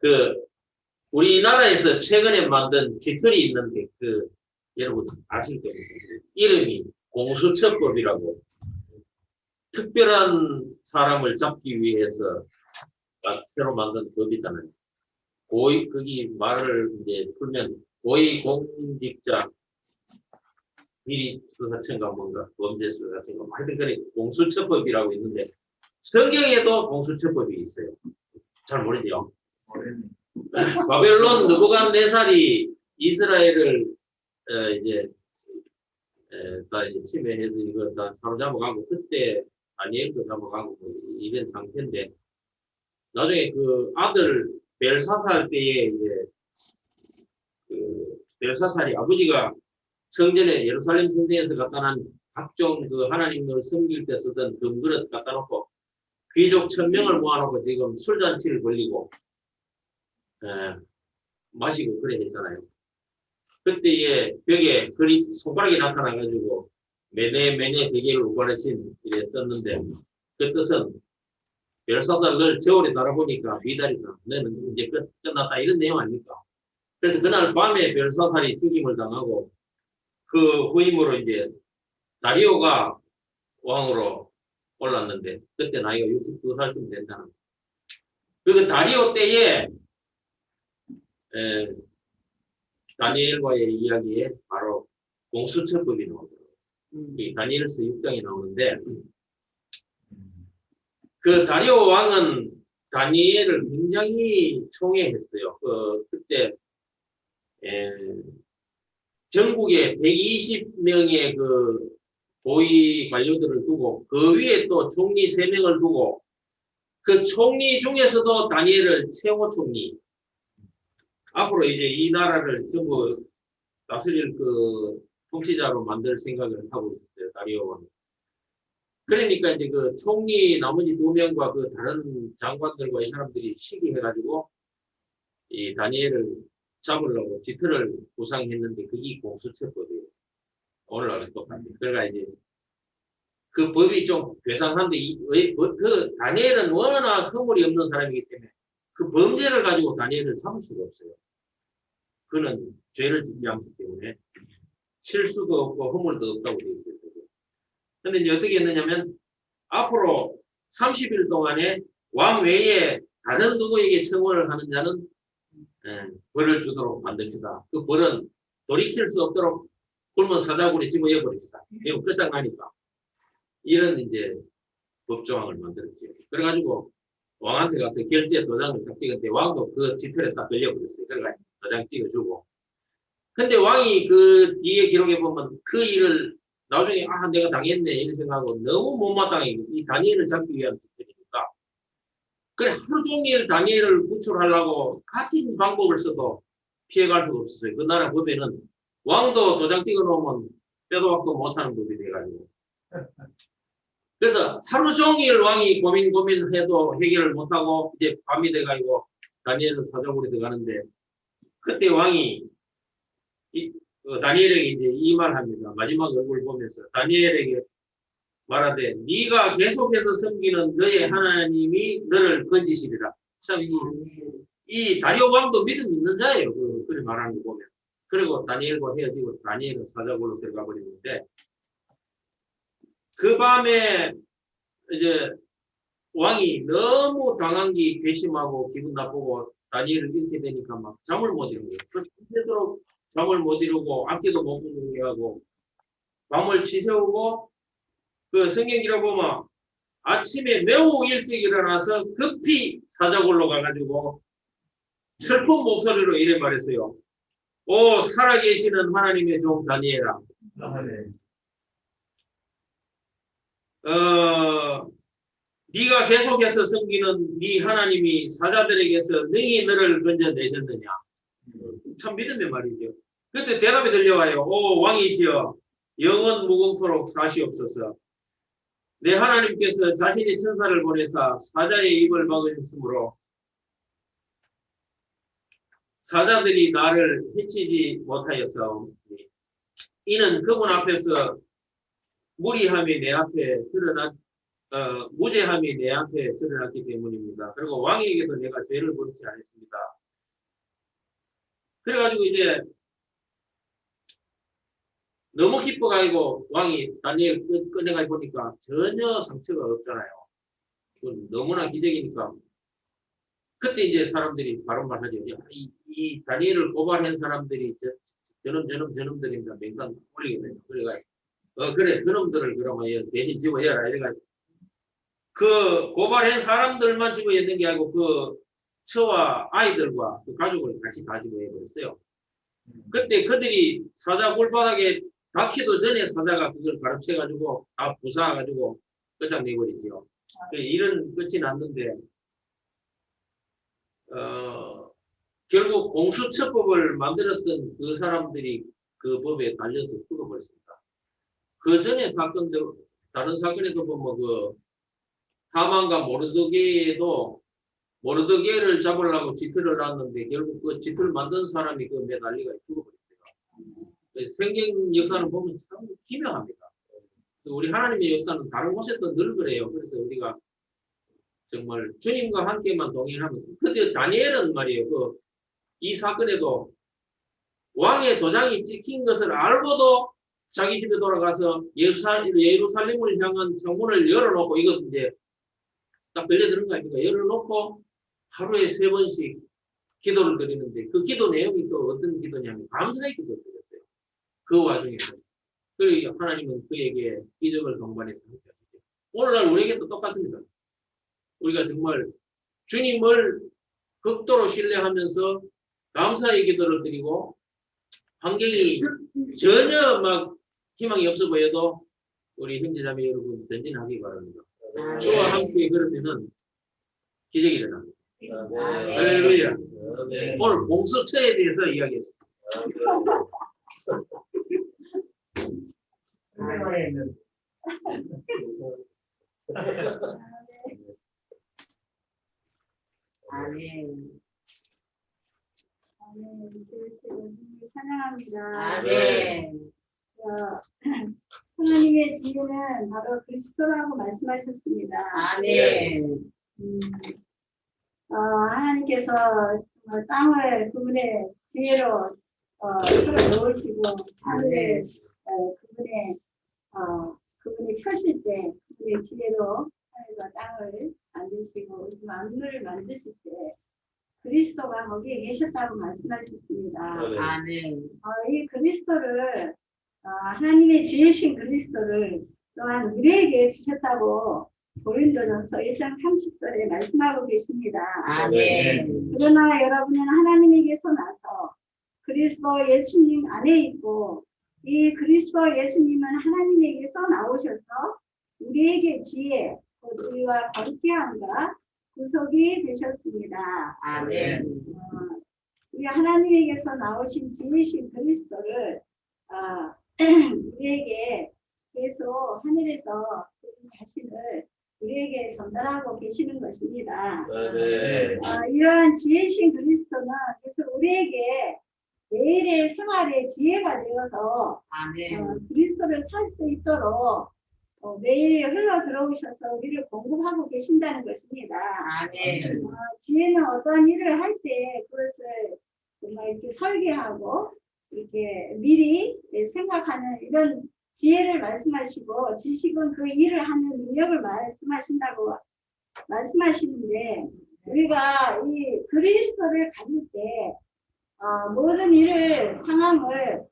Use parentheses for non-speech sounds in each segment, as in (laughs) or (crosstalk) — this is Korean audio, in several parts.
그 우리나라에서 최근에 만든 깃털이 있는데 그 여러분 아실 겁니다. 이름이 공수처법이라고 특별한 사람을 잡기 위해서 막 새로 만든 법이잖아요. 고위 거기 말을 이제 풀면 고위 공직자 비리 수사청가 뭔가 범죄 수사청가 뭐 하여튼 그래 공수처법이라고 있는데 성경에도 공수처법이 있어요. 잘 모르죠. (laughs) 바벨론 느부갓네살이 이스라엘을 어, 이제 에, 다 이제 침해해서 이거 다 사로잡아가고 그때 다니엘도 잡아가고 뭐 이런 상태인데 나중에 그 아들 벨사살 때에 이제 그 벨사살이 아버지가 성전에 예루살렘 성전에서 갖다 난 각종 그 하나님을 섬길 때 쓰던 금그릇 갖다 놓고 귀족 천 명을 모아놓고 지금 술잔치를 벌리고 에, 마시고 그래 했잖아요. 그때에 벽에 그리 손가락이 나타나가지고 매네 매네 대개를 우관하신 이래 썼는데 그 뜻은 별사살 널 저울에 달아보니까 미달이다. 너는 이제 끝, 끝났다. 이런 내용 아닙니까? 그래서 그날 밤에 별사살이 죽임을 당하고 그 후임으로 이제 다리오가 왕으로 올랐는데 그때 나이가 62살쯤 된다는 거. 그 다리오 때에 에, 다니엘과의 이야기에 바로 공수처법이 나오더라고요. 이 다니엘서 6장이 나오는데 그 다리오 왕은 다니엘을 굉장히 총애했어요. 그 그때 에, 전국에 120명의 그 고위 관료들을 두고 그 위에 또 총리 3명을 두고 그 총리 중에서도 다니엘을 최고 총리 앞으로 이제 이 나라를 전부 다스릴 그 통치자로 만들 생각을 하고 있어요. 다리오 왕. 그러니까 이제 그 총리 나머지 두 명과 그 다른 장관들과 이 사람들이 시기해가지고 이 다니엘을 잡으려고 지트를 구상했는데 그게 공수처법이에요. 오늘날 똑같아요. 그러니까 이제 그 법이 좀 괴상한데 그, 그 다니엘은 워낙 허물이 없는 사람이기 때문에 그 범죄를 가지고 다니엘을 잡을 수가 없어요. 그는 죄를 짓지 않기 때문에 실수도 없고 허물도 없다고 되어 있어요. 근데 이제 어떻게 했느냐면 앞으로 30일 동안에 왕 외에 다른 누구에게 청원을 하는 자는 예, 벌을 주도록 만듭시다. 그 벌은 돌이킬 수 없도록 굶은 사자굴에 집어여 버립시다. 이거 끝장나니까. 이런 이제 법조항을 만들었죠. 그래가지고 왕한테 가서 결제 도장을 딱 찍었는데 왕도 그 지털에 딱 걸려버렸어요. 그래가지고 도장 찍어주고. 근데 왕이 그 뒤에 기록에 보면 그 일을 나중에 아 내가 당했네 이런 생각하고 너무 못마땅해 이 다니엘을 잡기 위한 짓들이니까 그래 하루 종일 다니엘을 구출하려고 같은 방법을 써도 피해갈 수가 없었어요. 그 나라 법에는 왕도 도장 찍어 놓으면 빼도 박도 못하는 법이 돼가지고 그래서 하루 종일 왕이 고민 고민해도 해결을 못하고 이제 밤이 돼가지고 다니엘은 사정으로 들어가는데 그때 왕이 이, 어, 다니엘에게 이제 이 말 합니다. 마지막 얼굴 보면서 다니엘에게 말하되 네가 계속해서 섬기는 너의 하나님이 너를 건지시리라. 참 이, 이 다리오 왕도 믿음 있는 자예요. 그, 그래 말하는 거 보면. 그리고 다니엘과 헤어지고 다니엘은 사자굴로 들어가 버리는데 그 밤에 이제 왕이 너무 당한 게 괘씸하고 기분 나쁘고 다니엘을 잃게 되니까 막 잠을 못 이루고 그래서 잠을 못 이루고 앞뒤도 못 보게 하고 밤을 치새우고 그 성경기로 보면 아침에 매우 일찍 일어나서 급히 사자굴로 가가지고 슬픈 목소리로 이래 말했어요. 오 살아계시는 하나님의 종 다니엘아 아. 어, 네가 계속해서 섬기는 네 하나님이 사자들에게서 능히 너를 건져내셨느냐 참 믿음의 말이죠. 그때 대답이 들려와요. 오 왕이시여 영원 무궁토록 사시옵소서. 내 하나님께서 자신의 천사를 보내사 사자의 입을 막으셨으므로 사자들이 나를 해치지 못하였사오니 이는 그분 앞에서 무리함이 내 앞에 드러난 어, 무죄함이 내 앞에 드러났기 때문입니다. 그리고 왕에게도 내가 죄를 범치 않았습니다. 그래가지고 이제 너무 기뻐가지고 왕이 다니엘 꺼- 꺼내가지고 보니까 전혀 상처가 없잖아요. 그건 너무나 기적이니까 그때 이제 사람들이 바로 말 하죠. 야, 이, 이 다니엘을 고발한 사람들이 저, 저놈 저놈 저놈들입니다. 맹간 올리겠네요. 그래가지고 어 그래 그놈들을 그러면 얘 대신 집어해라 이래가지고 그 고발한 사람들만 집어였는 게 아니고 그 처와 아이들과 그 가족을 같이 다 집어해버렸어요. 그때 그들이 사자 골바닥에 닿기도 전에 사자가 그걸 가르쳐가지고 다 부숴가지고 끝장내버리죠. 그 일은 끝이 났는데 어, 결국 공수처법을 만들었던 그 사람들이 그 법에 달려서 죽어버렸습니다. 그 전에 사건들 다른 사건에도 보면 그 하만과 모르드게도 모르드게를 잡으려고 지트를 놨는데 결국 그 지트를 만든 사람이 그 매달리가 죽어버렸어요. 그 성경 역사는 보면 참 기묘합니다. 우리 하나님의 역사는 다른 곳에도 늘 그래요. 그래서 우리가 정말 주님과 함께만 동행하면 근데 다니엘은 말이에요. 그 이 사건에도 왕의 도장이 찍힌 것을 알고도 자기 집에 돌아가서 예루살, 예루살렘을 향한 창문을 열어놓고 이거 이제 딱 걸려드는 거 아닙니까? 열어놓고 하루에 세 번씩 기도를 드리는데 그 기도 내용이 또 어떤 기도냐면 감사의 기도를 드렸어요. 그 와중에서. 그리고 하나님은 그에게 기적을 동반해서 함께하시죠. 오늘날 우리에게도 똑같습니다. 우리가 정말 주님을 극도로 신뢰하면서 감사의 기도를 드리고 환경이 전혀 막 희망이 없어 보여도 우리 형제자매 여러분 전진하기 바랍니다. 주와 함께 그러면은 기적이 일어납니다. 할렐루야. 오늘 공수처에 대해서 이야기했습니다. (laughs) 아멘. 아멘. 주님을 찬양합니다. 아멘. 어, (clears throat) 하나님의 지혜는 바로 그리스도라고 말씀하셨습니다. 아멘. 음, 어, 하나님께서 정말 땅을 그분의 지혜로 어, 풀어 놓으시고 하늘을 어, 그분의 어, 그분이 펴실 때 그분의 지혜로 하늘과 땅을 만드시고 이 만물을 만드실 때 그리스도가 거기에 계셨다고 말씀하셨습니다. 아멘. 어, 이 그리스도를 어, 하나님의 지으신 그리스도를 또한 우리에게 주셨다고 고린도전서 1장 30절에 말씀하고 계십니다. 아멘. 그러나 여러분은 하나님에게서 나서 그리스도 예수님 안에 있고 이 그리스도 예수님은 하나님에게서 나오셔서 우리에게 지혜, 곧 우리와 거룩해함과 구속이 되셨습니다. 아멘. 어, 이 하나님에게서 나오신 지으신 그리스도를 어, (clears throat) 우리에게 계속 하늘에서 그분 자신을 우리에게 전달하고 계시는 것입니다. 어, 이러한 지혜신 그리스도는 계속 우리에게 매일의 생활의 지혜가 되어서 아멘. 어, 그리스도를 살 수 있도록 어, 매일 흘러 들어오셔서 우리를 공급하고 계신다는 것입니다. 아멘. 어, 지혜는 어떤 일을 할 때 그것을 정말 이렇게 설계하고 이렇게 미리 생각하는 이런 지혜를 말씀하시고 지식은 그 일을 하는 능력을 말씀하신다고 말씀하시는데 우리가 이 그리스도를 가질 때 어, 모든 일을 상황을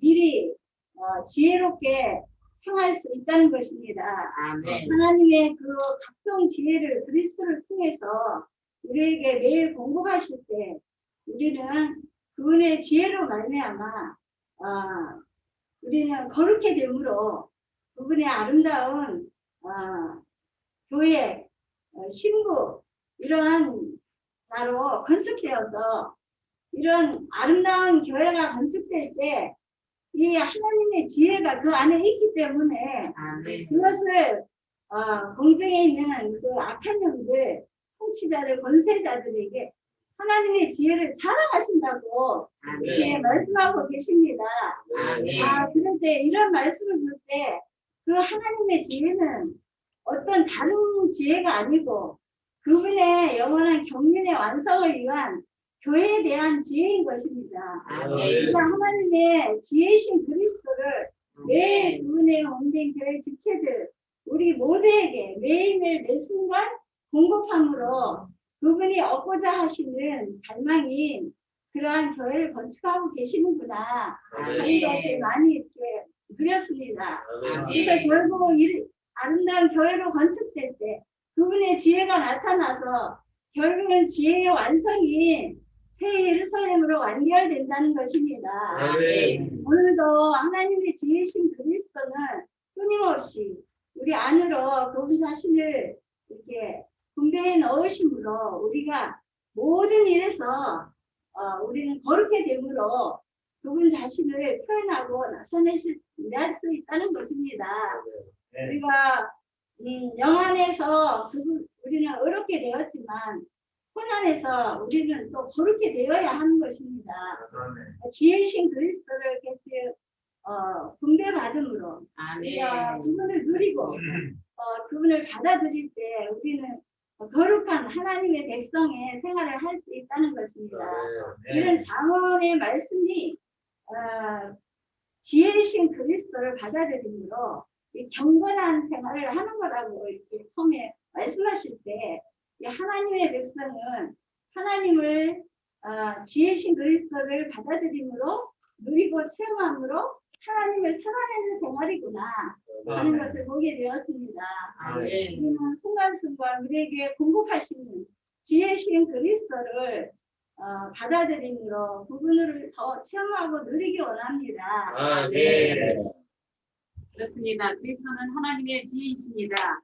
미리 어, 지혜롭게 행할 수 있다는 것입니다. 아멘. 하나님의 그 각종 지혜를 그리스도를 통해서 우리에게 매일 공급하실 때 우리는 그분의 지혜로 말미암아 아, 우리는 거룩해 됨으로 그분의 아름다운 아, 교회 어, 신부 이러한 자로 건축되어서 이런 아름다운 교회가 건축될 때 이 하나님의 지혜가 그 안에 있기 때문에 아멘. 그것을 어, 공중에 있는 그 악한 영들, 통치자들, 권세자들에게 하나님의 지혜를 자랑하신다고 이렇게 아멘. 말씀하고 계십니다. 아멘. 아, 그런데 이런 말씀을 볼 때 그 하나님의 지혜는 어떤 다른 지혜가 아니고 그분의 영원한 경륜의 완성을 위한 교회에 대한 지혜인 것입니다. 아멘. 그러니까 하나님의 지혜이신 그리스도를 매일 아멘. 그분의 온된 교회 지체들 우리 모두에게 매일매일 매 순간 공급함으로 그분이 얻고자 하시는 갈망인 그러한 교회를 건축하고 계시는구나 하는 아멘. 것을 많이 이렇게 누렸습니다. 아멘. 그래서 결국 이 아름다운 교회로 건축될 때 그분의 지혜가 나타나서 결국은 지혜의 완성이 새 예루살렘으로 완결된다는 것입니다. 아멘. 오늘도 하나님의 지혜신 그리스도는 끊임없이 우리 안으로 그분 자신을 이렇게 분배해 넣으심으로 우리가 모든 일에서 어, 우리는 거룩해 됨으로 그분 자신을 표현하고 나타내실 수 있다는 것입니다. 우리가 음, 영안에서 그분 우리는 어렵게 되었지만 혼안에서 우리는 또 거룩해 되어야 하는 것입니다. 지혜이신 그리스도를 계속 어, 분배받음으로 우리가 아멘. 그분을 누리고 어, 그분을 받아들일 때 우리는 거룩한 하나님의 백성의 생활을 할 수 있다는 것입니다. 이런 장원의 말씀이 어, 지혜이신 그리스도를 받아들임으로 이 경건한 생활을 하는 거라고 이렇게 처음에 말씀하실 때이 하나님의 백성은 하나님을 어, 지혜이신 그리스도를 받아들임으로 누리고 체험함으로 하나님을 살아내는 생활이구나 하는 것을 보게 되었습니다. 아멘. 우리는 순간순간 우리에게 공급하시는 지혜신 그리스도를 어, 받아들임으로 그분을 더 체험하고 누리기 원합니다. 아멘. 그렇습니다. 그리스도는 하나님의 지혜이십니다.